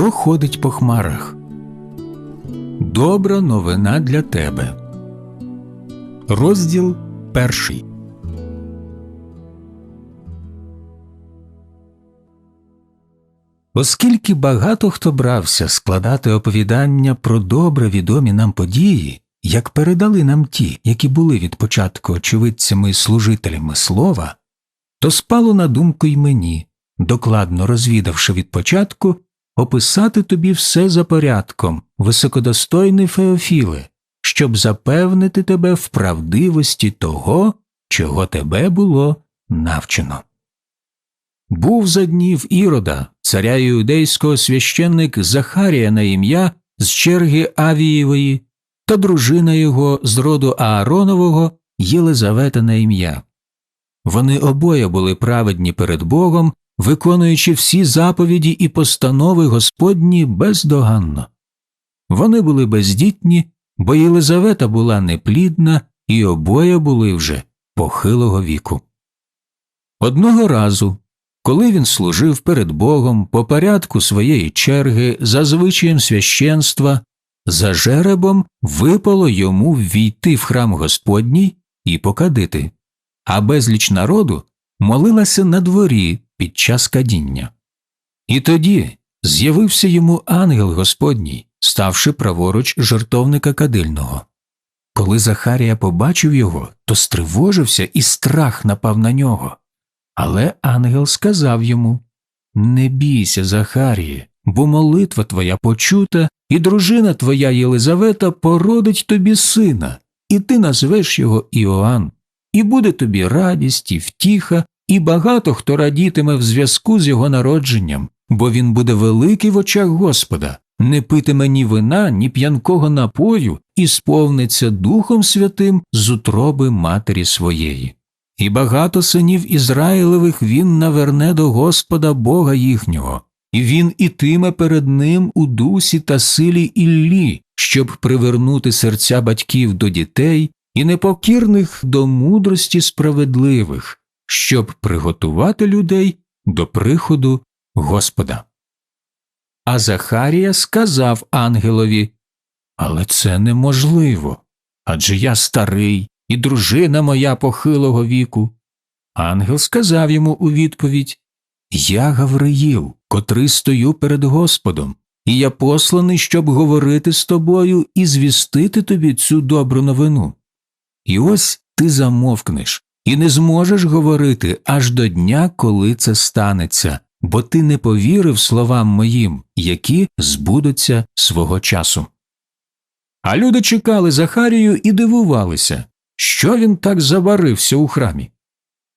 Хто ходить по хмарах? Добра новина для тебе. Розділ перший. Оскільки багато хто брався складати оповідання про добре відомі нам події, як передали нам ті, які були від початку очевидцями і служителями слова, то спало на думку й мені, докладно розвідавши від початку, описати тобі все за порядком, високодостойний Феофіле, щоб запевнити тебе в правдивості того, чого тебе було навчено. Був за днів Ірода, царя іудейського священник Захарія на ім'я з черги Авієвої, та дружина його з роду Ааронового Єлизавета на ім'я. Вони обоє були праведні перед Богом, виконуючи всі заповіді і постанови Господні бездоганно. Вони були бездітні, бо Єлизавета була неплідна, і обоє були вже похилого віку. Одного разу, коли він служив перед Богом по порядку своєї черги за звичаєм священства, за жеребом випало йому ввійти в храм Господній і покадити, а безліч народу молилася на дворі під час кадіння. І тоді з'явився йому ангел Господній, ставши праворуч жертовника кадильного. Коли Захарія побачив його, то стривожився і страх напав на нього. Але ангел сказав йому Не бійся, Захаріє, бо молитва твоя почута, і дружина твоя Єлизавета породить тобі сина, і ти назвеш його Іоанн, і буде тобі радість і втіха, і багато хто радітиме в зв'язку з його народженням, бо він буде великий в очах Господа, не питиме ні вина, ні п'янкого напою, і сповниться Духом Святим з утроби матері своєї. І багато синів Ізраїлевих він наверне до Господа Бога їхнього, і він ітиме перед ним у дусі та силі Іллі, щоб привернути серця батьків до дітей і непокірних до мудрості справедливих, щоб приготувати людей до приходу Господа. А Захарія сказав ангелові Але це неможливо. Адже я старий, і дружина моя похилого віку. Ангел сказав йому у відповідь Я Гавриїл, котрий стою перед Господом, і я посланий, щоб говорити з тобою і звістити тобі цю добру новину. І ось ти замовкнеш і не зможеш говорити аж до дня, коли це станеться, бо ти не повірив словам моїм, які збудуться свого часу. А люди чекали Захарію і дивувалися, що він так заварився у храмі.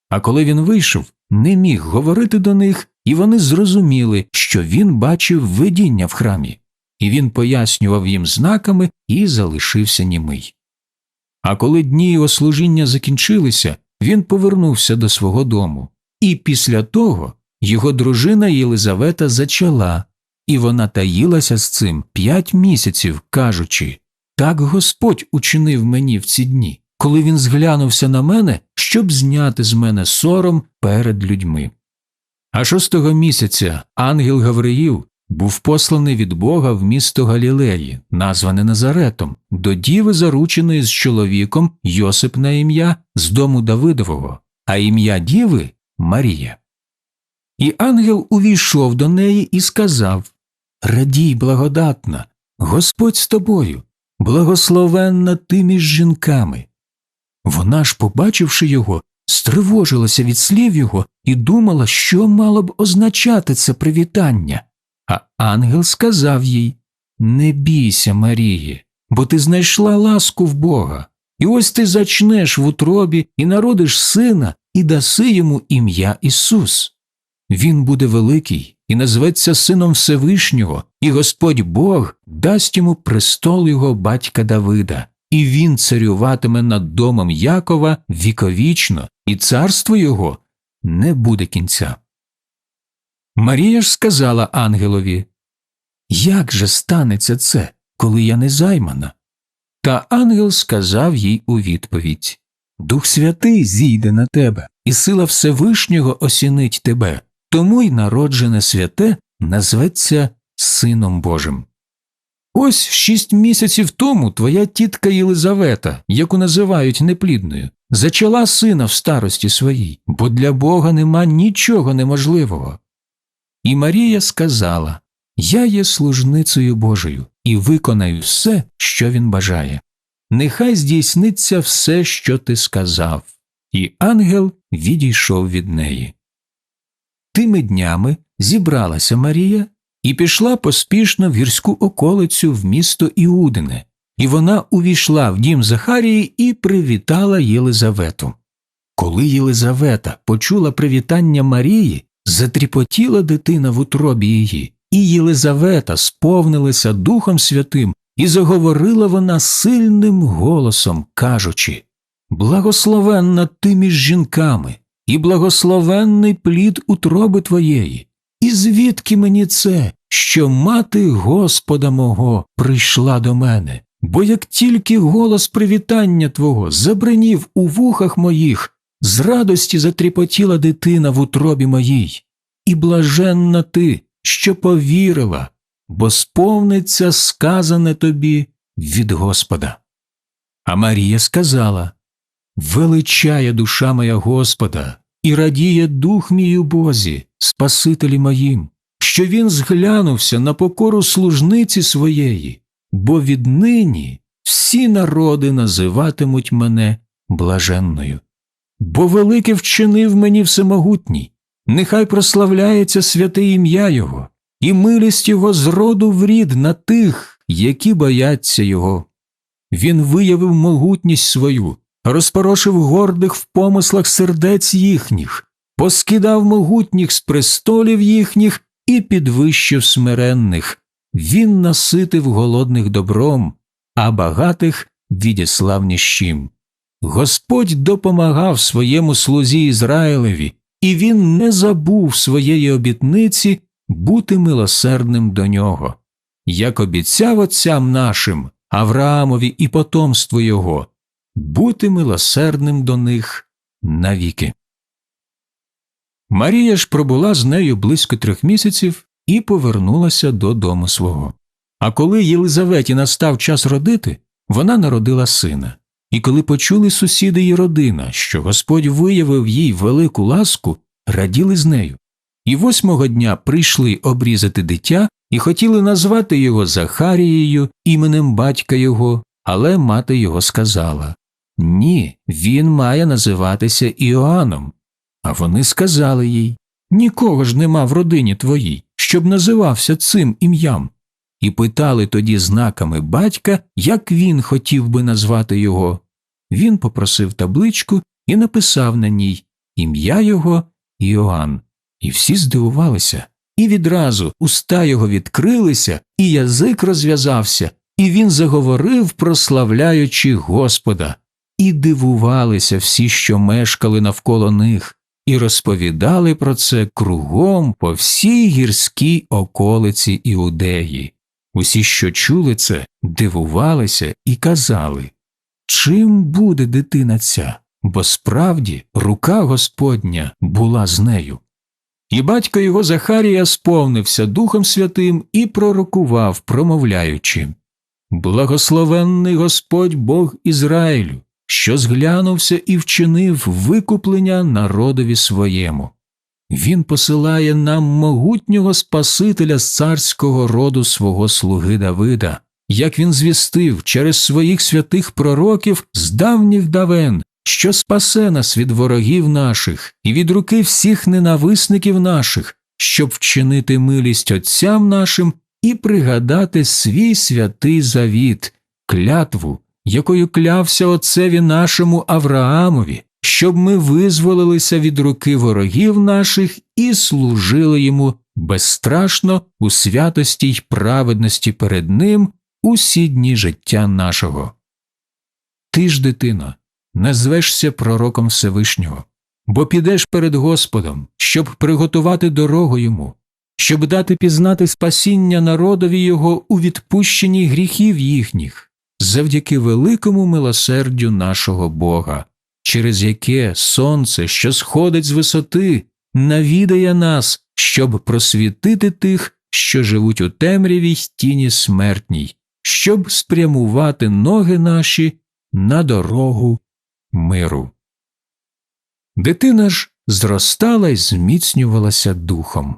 А коли він вийшов, не міг говорити до них, і вони зрозуміли, що він бачив видіння в храмі, і він пояснював їм знаками і залишився німий. А коли дні його служіння закінчилися, він повернувся до свого дому, і після того його дружина Єлизавета зачала, і вона таїлася з цим п'ять місяців, кажучи так Господь учинив мені в ці дні, коли він зглянувся на мене, щоб зняти з мене сором перед людьми. А шостого місяця ангел Гавриїл був посланий від Бога в місто Галілеї, назване Назаретом, до діви, зарученої з чоловіком Йосип на ім'я з дому Давидового, а ім'я діви Марія. І ангел увійшов до неї і сказав Радій, благодатна, Господь з тобою, благословенна ти між жінками. Вона ж, побачивши його, стривожилася від слів його і думала, що мало б означати це привітання. А ангел сказав їй Не бійся, Марії, бо ти знайшла ласку в Бога, і ось ти зачнеш в утробі і народиш сина, і даси йому ім'я Ісус. Він буде великий і назветься Сином Всевишнього, і Господь Бог дасть йому престол його батька Давида, і він царюватиме над домом Якова віковічно, і царство його не буде кінця. Марія ж сказала ангелові Як же станеться це, коли я не займана? Та ангел сказав їй у відповідь Дух Святий зійде на тебе, і сила Всевишнього осінить тебе, тому й народжене святе назветься Сином Божим. Ось шість місяців тому твоя тітка Єлизавета, яку називають неплідною, зачала сина в старості своїй, бо для Бога нема нічого неможливого. І Марія сказала Я є служницею Божою і виконаю все, що він бажає. Нехай здійсниться все, що ти сказав. І ангел відійшов від неї. Тими днями зібралася Марія і пішла поспішно в гірську околицю в місто Іудине, і вона увійшла в дім Захарії і привітала Єлизавету. Коли Єлизавета почула привітання Марії, затріпотіла дитина в утробі її, і Єлизавета сповнилася Духом Святим, і заговорила вона сильним голосом, кажучи Благословенна ти між жінками, і благословенний плід утроби твоєї. І звідки мені це, що мати Господа мого прийшла до мене? Бо як тільки голос привітання Твого забринів у вухах моїх, з радості затріпотіла дитина в утробі моїй, і блаженна ти, що повірила, бо сповниться сказане тобі від Господа. А Марія сказала Величає душа моя Господа, і радіє дух мій у Бозі, Спасителі моїм, що він зглянувся на покору служниці своєї, бо віднині всі народи називатимуть мене блаженною. Бо велике вчинив мені всемогутній, нехай прославляється святе ім'я Його, і милість Його з роду в рід на тих, які бояться Його. Він виявив могутність свою розпорошив гордих в помислах сердець їхніх, поскидав могутніх з престолів їхніх і підвищив смиренних. Він наситив голодних добром, а багатих відіслав ніщим. Господь допомагав своєму слузі Ізраїлеві, і він не забув своєї обітниці бути милосердним до нього. Як обіцяв отцям нашим, Авраамові і потомству його, бути милосердним до них навіки. Марія ж пробула з нею близько трьох місяців і повернулася додому свого. А коли Єлизаветі настав час родити, вона народила сина. І коли почули сусіди і родина, що Господь виявив їй велику ласку, раділи з нею. І восьмого дня прийшли обрізати дитя і хотіли назвати його Захарією іменем батька його, але мати його сказала ні, він має називатися Іоанном. А вони сказали їй Нікого ж нема в родині твоїй, щоб називався цим ім'ям. І питали тоді знаками батька, як він хотів би назвати його. Він попросив табличку і написав на ній ім'я його Іоанн. І всі здивувалися, і відразу уста його відкрилися, і язик розв'язався, і він заговорив, прославляючи Господа. І дивувалися всі, що мешкали навколо них, і розповідали про це кругом по всій гірській околиці Іудеї. Усі, що чули це, дивувалися і казали Чим буде дитина ця? Бо справді рука Господня була з нею. І батько його Захарія сповнився Духом Святим і пророкував, промовляючи Благословенний Господь Бог Ізраїлю, що зглянувся і вчинив викуплення народові своєму. Він посилає нам могутнього Спасителя з царського роду свого слуги Давида, як він звістив через своїх святих пророків з давніх давен, що спасе нас від ворогів наших і від руки всіх ненависників наших, щоб вчинити милість отцям нашим і пригадати свій святий завіт, клятву, якою клявся отцеві нашому Авраамові, щоб ми визволилися від руки ворогів наших і служили йому безстрашно у святості й праведності перед ним усі дні життя нашого. Ти ж, дитино, назвешся пророком Всевишнього, бо підеш перед Господом, щоб приготувати дорогу йому, щоб дати пізнати спасіння народові його у відпущенні гріхів їхніх завдяки великому милосердю нашого Бога, через яке сонце, що сходить з висоти, навідає нас, щоб просвітити тих, що живуть у темряві й тіні смертній, щоб спрямувати ноги наші на дорогу миру. Дитина ж зростала й зміцнювалася духом,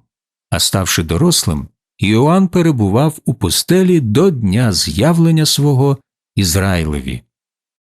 а ставши дорослим, Іоанн перебував у пустелі до дня з'явлення свого Ізраїлеві.